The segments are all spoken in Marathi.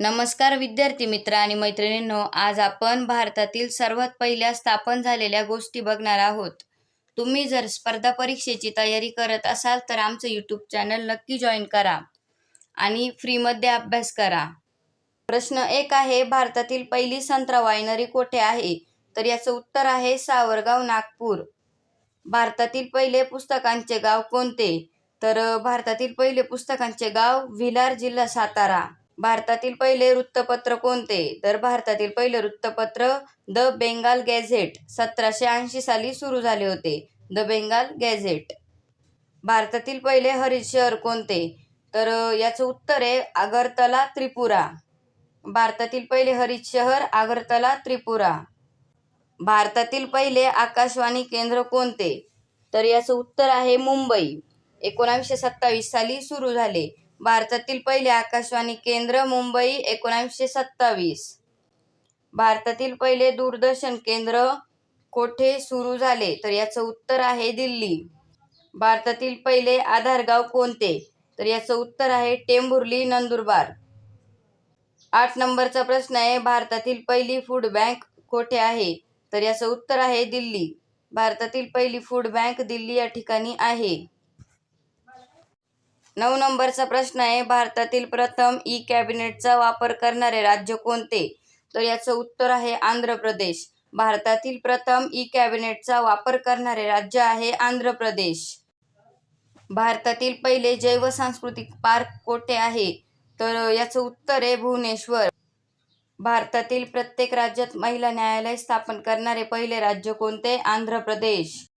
नमस्कार विद्यार्थी मित्र आणि मैत्रिणींनो आज आपण भारतातील सर्वात पहिल्या स्थापन झालेल्या गोष्टी बघणार आहोत. तुम्ही जर स्पर्धा परीक्षेची तयारी करत असाल तर आमचं यूट्यूब चॅनल नक्की जॉईन करा आणि फ्रीमध्ये अभ्यास करा. प्रश्न एक आहे भारतातील पहिली संत्रा वायनरी कोठे आहे? तर याचं उत्तर आहे सावरगाव नागपूर. भारतातील पहिले पुस्तकांचे गाव कोणते? तर भारतातील पहिले पुस्तकांचे गाव विलार जिल्हा सातारा. भारतातील पहिले वृत्तपत्र कोणते? तर भारतातील पहिले वृत्तपत्र द बेंगाल गॅझेट सतराशे ऐंशी साली सुरू झाले होते. The Bengal gazette. भारतातील पहिले हरित शहर कोणते? तर याचं उत्तर आहे आगरतला त्रिपुरा. भारतातील पहिले हरित शहर आगरतला त्रिपुरा. भारतातील पहिले आकाशवाणी केंद्र कोणते? तर याचं उत्तर आहे मुंबई. एकोणावीसशे सत्तावीस साली सुरू झाले. भारतातील पहिले आकाशवाणी केंद्र मुंबई एकोणावीसशे सत्तावीस. भारतातील पहिले दूरदर्शन केंद्र कोठे सुरू झाले? तर याचं उत्तर आहे दिल्ली. भारतातील पहिले आधार गाव कोणते? तर याचं उत्तर आहे टेंभुर्ली नंदुरबार. आठ नंबरचा प्रश्न आहे भारतातील पहिली फूड बँक कोठे आहे? तर याचं उत्तर आहे दिल्ली. भारतातील पहिली फूड बँक दिल्ली या ठिकाणी आहे. नऊ नंबरचा प्रश्न आहे. भारतातील प्रथम ई कॅबिनेटचा वापर करणारे राज्य कोणते? तर याचं उत्तर आहे आंध्र प्रदेश. भारतातील प्रथम ई कॅबिनेटचा वापर करणारे राज्य आहे आंध्र प्रदेश. भारतातील पहिले जैव सांस्कृतिक पार्क कोठे आहे? तर याचं उत्तर आहे भुवनेश्वर. भारतातील प्रत्येक राज्यात महिला न्यायालय स्थापन करणारे पहिले राज्य कोणते? आंध्र प्रदेश.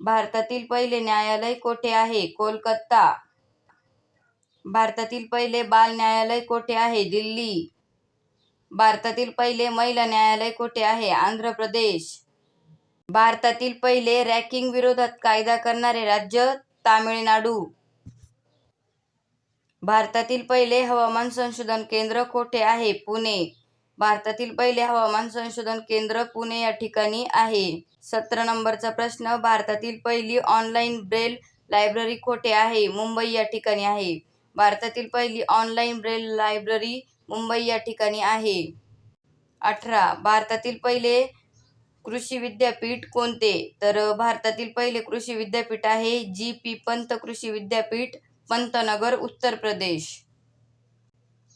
भारतातील पहिले न्यायालय कोठे आहे? कोलकाता. भारतातील पहिले बाल न्यायालय कोठे आहे? दिल्ली. भारतातील पहिले महिला न्यायालय कोठे आहे? आंध्र प्रदेश. भारतातील पहिले रॅकिंग विरोधात कायदा करणारे राज्य तामिळनाडू. भारतातील पहिले हवामान संशोधन केंद्र कोठे आहे? पुणे. भारतातील पहिले हवामान संशोधन केंद्र पुणे या ठिकाणी आहे. सतरा नंबरचा प्रश्न भारतातील पहिली ऑनलाईन ब्रेल लायब्ररी कोठे आहे? मुंबई या ठिकाणी आहे. भारतातील पहिली ऑनलाईन ब्रेल लायब्ररी मुंबई या ठिकाणी आहे. अठरा भारतातील पहिले कृषी विद्यापीठ कोणते? तर भारतातील पहिले कृषी विद्यापीठ आहे जी पी पंत कृषी विद्यापीठ पंतनगर उत्तर प्रदेश.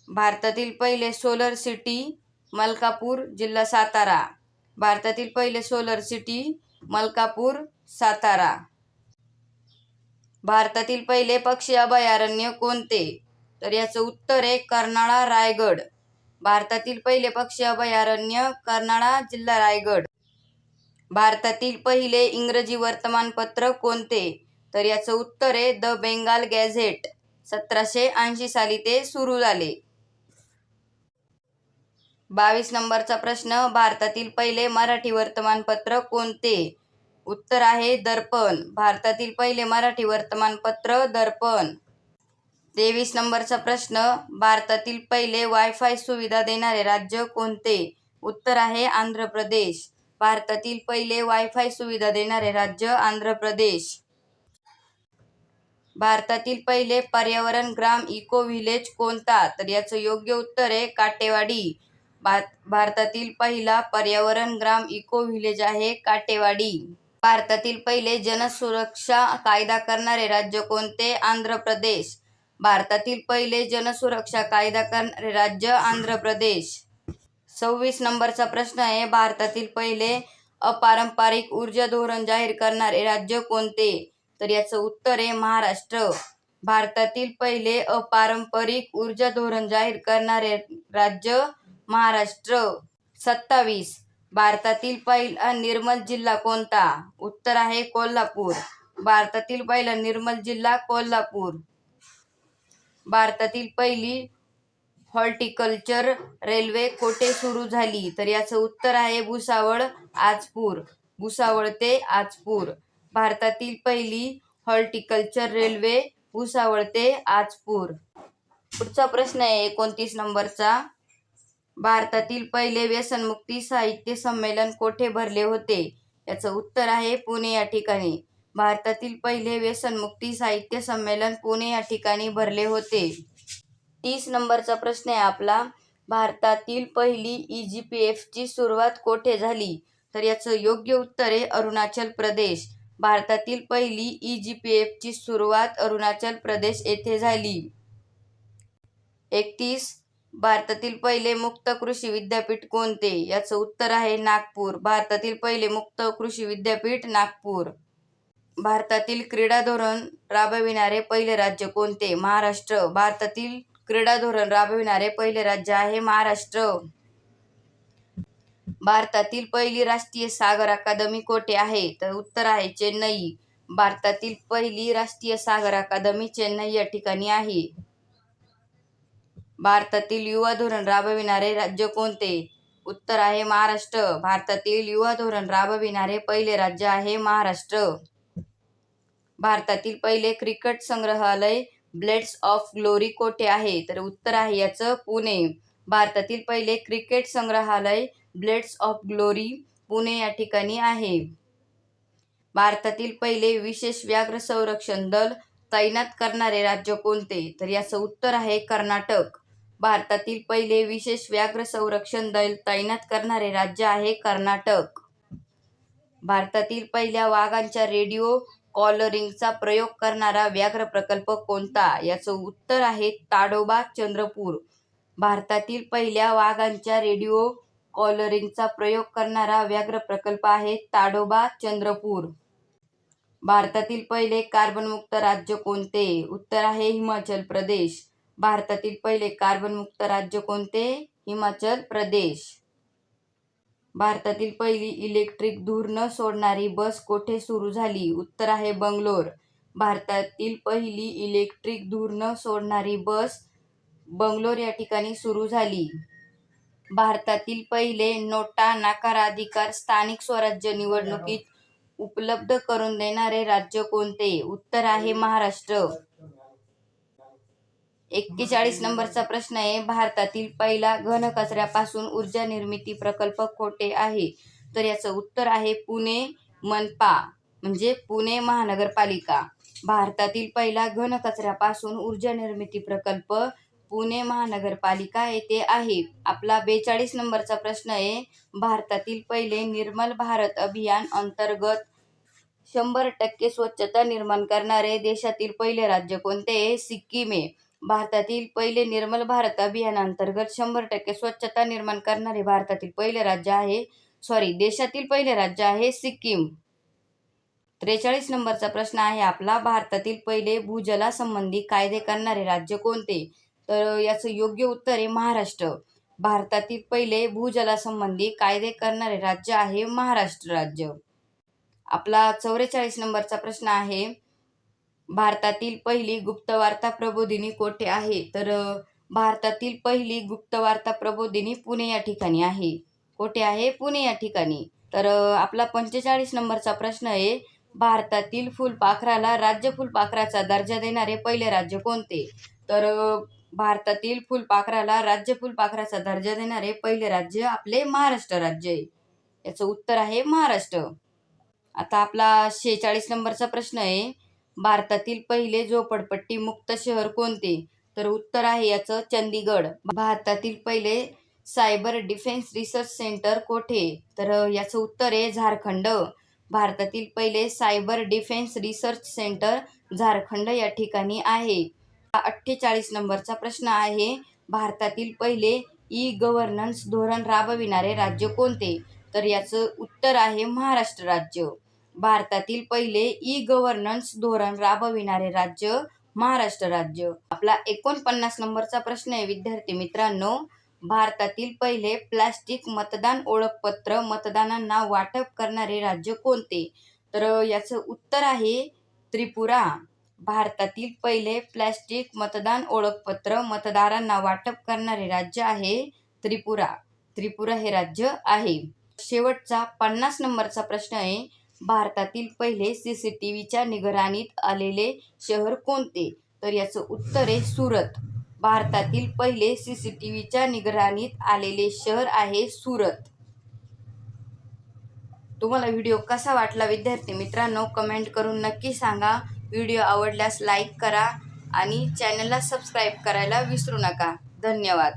भारतातील पहिले सोलर सिटी मलकापूर जिल्हा सातारा. भारतातील पहिले सोलर सिटी मलकापूर सातारा. भारतातील पहिले पक्षी अभयारण्य कोणते? तर याचं उत्तर आहे कर्नाळा रायगड. भारतातील पहिले पक्षी अभयारण्य कर्नाळा जिल्हा रायगड. भारतातील पहिले इंग्रजी वर्तमानपत्र कोणते? तर याचं उत्तर आहे द बेंगाल गॅझेट. सतराशे ऐंशी साली ते सुरू झाले. बावीस नंबरचा प्रश्न भारतातील पहिले मराठी वर्तमानपत्र कोणते? उत्तर आहे दर्पण. भारतातील पहिले मराठी वर्तमानपत्र दर्पण. तेवीस नंबरचा प्रश्न भारतातील पहिले वायफाय सुविधा देणारे राज्य कोणते? उत्तर आहे आंध्र प्रदेश. भारतातील पहिले वायफाय सुविधा देणारे राज्य आंध्र प्रदेश. भारतातील पहिले पर्यावरण ग्राम इको व्हिलेज कोणता? तर याचं योग्य उत्तर आहे काटेवाडी. भात भारतातील पहिला पर्यावरण ग्राम इको व्हिलेज आहे काटेवाडी. भारतातील पहिले जनसुरक्षा कायदा करणारे राज्य कोणते? आंध्र प्रदेश. भारतातील पहिले जनसुरक्षा कायदा करणारे राज्य आंध्र प्रदेश. सव्वीस नंबरचा प्रश्न आहे भारतातील पहिले अपारंपरिक ऊर्जा धोरण जाहीर करणारे राज्य कोणते? तर याचं उत्तर आहे महाराष्ट्र. भारतातील पहिले अपारंपरिक ऊर्जा धोरण जाहीर करणारे राज्य महाराष्ट्र. सत्तावीस. भारतातील पहिला निर्मल जिल्हा कोणता? उत्तर आहे कोल्हापूर. भारतातील पहिला निर्मल जिल्हा कोल्हापूर. भारतातील पहिली हॉर्टिकल्चर रेल्वे कोठे सुरू झाली? तर याचं उत्तर आहे भुसावळ आजपूर. भुसावळ ते आजपूर. भारतातील पहिली हॉर्टिकल्चर रेल्वे भुसावळ ते आजपूर. पुढचा प्रश्न आहे एकोणतीस नंबरचा. भारतातील पहिले व्यसनमुक्ती साहित्य संमेलन कोठे भरले होते? याचं उत्तर आहे पुणे या ठिकाणी. भारतातील पहिले व्यसनमुक्ती साहित्य संमेलन पुणे या ठिकाणी भरले होते. तीस नंबरचा प्रश्न आहे आपला. भारतातील पहिली ई जी पी एफची सुरुवात कोठे झाली? तर याचं योग्य उत्तर आहे अरुणाचल प्रदेश. भारतातील पहिली ई जी पी एफची सुरुवात अरुणाचल प्रदेश येथे झाली. एकतीस भारतातील पहिले मुक्त कृषी विद्यापीठ कोणते? याचं उत्तर आहे नागपूर. भारतातील पहिले मुक्त कृषी विद्यापीठ नागपूर. भारतातील क्रीडा धोरण राबविणारे पहिले राज्य कोणते? महाराष्ट्र. भारतातील क्रीडा धोरण राबविणारे पहिले राज्य आहे महाराष्ट्र. भारतातील पहिली राष्ट्रीय सागर अकादमी कोठे आहे? तर उत्तर आहे चेन्नई. भारतातील पहिली राष्ट्रीय सागर अकादमी चेन्नई या ठिकाणी आहे. भारतातील युवा धोरण राबविणारे राज्य कोणते? उत्तर आहे महाराष्ट्र. भारतातील युवा धोरण राबविणारे पहिले राज्य आहे महाराष्ट्र. भारतातील पहिले क्रिकेट संग्रहालय ब्लेड्स ऑफ ग्लोरी कोठे आहे? तर उत्तर आहे याचं पुणे. भारतातील पहिले क्रिकेट संग्रहालय ब्लेड्स ऑफ ग्लोरी पुणे या ठिकाणी आहे. भारतातील पहिले विशेष व्याघ्र संरक्षण दल तैनात करणारे राज्य कोणते? तर याचं उत्तर आहे कर्नाटक. भारतातील पहिले विशेष व्याघ्र संरक्षण दल तैनात करणारे राज्य आहे कर्नाटक. भारतातील पहिल्या वाघांच्या रेडिओ कॉलरिंगचा प्रयोग करणारा व्याघ्र प्रकल्प कोणता? याचं उत्तर आहे ताडोबा चंद्रपूर. भारतातील पहिल्या वाघांच्या रेडिओ कॉलरिंगचा प्रयोग करणारा व्याघ्र प्रकल्प आहे ताडोबा चंद्रपूर. भारतातील पहिले कार्बनमुक्त राज्य कोणते? उत्तर आहे हिमाचल प्रदेश. भारतातील पहिले कार्बनमुक्त राज्य कोणते? हिमाचल प्रदेश. भारतातील पहिली इलेक्ट्रिक धूर न सोडणारी बस कोठे सुरू झाली? उत्तर आहे बंगलोर. भारतातील पहिली इलेक्ट्रिक धूर न सोडणारी बस बंगलोर या ठिकाणी सुरू झाली. भारतातील पहिले नोटा नाकाराधिकार स्थानिक स्वराज्य निवडणुकीत उपलब्ध करून देणारे राज्य कोणते? उत्तर आहे महाराष्ट्र. एक्केचाळीस नंबरचा प्रश्न आहे. भारतातील पहिला घनकचऱ्यापासून ऊर्जा निर्मिती प्रकल्प कोठे आहे? तर याचं उत्तर आहे पुणे मनपा म्हणजे पुणे महानगरपालिका. भारतातील पहिला घनकचऱ्यापासून ऊर्जा निर्मिती प्रकल्प पुणे महानगरपालिका येथे आहे. आपला बेचाळीस नंबरचा प्रश्न आहे. भारतातील पहिले निर्मल भारत अभियान अंतर्गत शंभर टक्के स्वच्छता निर्माण करणारे देशातील पहिले राज्य कोणते आहे? सिक्कीम आहे. भारतातील पहिले निर्मल भारत अभियानांतर्गत शंभर टक्के स्वच्छता निर्माण करणारे भारतातील पहिले राज्य आहे सॉरी देशातील पहिले राज्य आहे सिक्कीम. त्रेचाळीस नंबरचा प्रश्न आहे आपला भारतातील पहिले भूजलासंबंधी कायदे करणारे राज्य कोणते? तर याचं योग्य उत्तर आहे महाराष्ट्र. भारतातील पहिले भूजलासंबंधी कायदे करणारे राज्य आहे महाराष्ट्र राज्य. आपला चौवेचाळीस नंबरचा प्रश्न आहे भारतातील पहिली गुप्तवार्ता प्रबोधिनी कोठे आहे? तर भारतातील पहिली गुप्तवार्ता प्रबोधिनी पुणे या ठिकाणी आहे. कोठे आहे? पुणे या ठिकाणी. तर आपला पंचेचाळीस नंबरचा प्रश्न आहे भारतातील फुलपाखराला राज्य फुलपाखराचा दर्जा देणारे पहिले राज्य कोणते? तर भारतातील फुलपाखराला राज्य फुलपाखराचा दर्जा देणारे पहिले राज्य आपले महाराष्ट्र राज्य आहे. याचं उत्तर आहे महाराष्ट्र. आता आपला शेहेचाळीस नंबरचा प्रश्न आहे भारतातील पहिले झोपडपट्टी मुक्त शहर कोणते? तर उत्तर आहे याचं चंदीगड. भारतातील पहिले सायबर डिफेन्स रिसर्च सेंटर कोठे? तर याचं उत्तर आहे झारखंड. भारतातील पहिले cyber defence research centre Jharkhand या ठिकाणी आहे. अठ्ठेचाळीस नंबरचा प्रश्न आहे. भारतातील पहिले ई गव्हर्नन्स धोरण राबविणारे राज्य कोणते? तर याचं उत्तर आहे महाराष्ट्र राज्य. भारतातील पहिले ई गव्हर्नन्स धोरण राबविणारे राज्य महाराष्ट्र राज्य. आपला एकोणपन्नास नंबरचा प्रश्न आहे विद्यार्थी मित्रांनो. भारतातील पहिले प्लास्टिक मतदान ओळखपत्र मतदानांना वाटप करणारे राज्य कोणते? तर याचं उत्तर आहे त्रिपुरा. भारतातील पहिले प्लॅस्टिक मतदान ओळखपत्र मतदारांना वाटप करणारे राज्य आहे त्रिपुरा. त्रिपुरा हे राज्य आहे. शेवटचा पन्नास नंबरचा प्रश्न आहे. भारतातील पहिले सी सी टी व्हीच्या निगराणीत आलेले शहर कोणते? तर याचं उत्तर आहे सुरत. भारतातील पहिले सी सी टी व्हीच्या निगराणीत आलेले शहर आहे सुरत. तुम्हाला व्हिडिओ कसा वाटला विद्यार्थी मित्रांनो कमेंट करून नक्की सांगा. व्हिडिओ आवडल्यास लाईक करा आणि चॅनलला सबस्क्राईब करायला विसरू नका. धन्यवाद.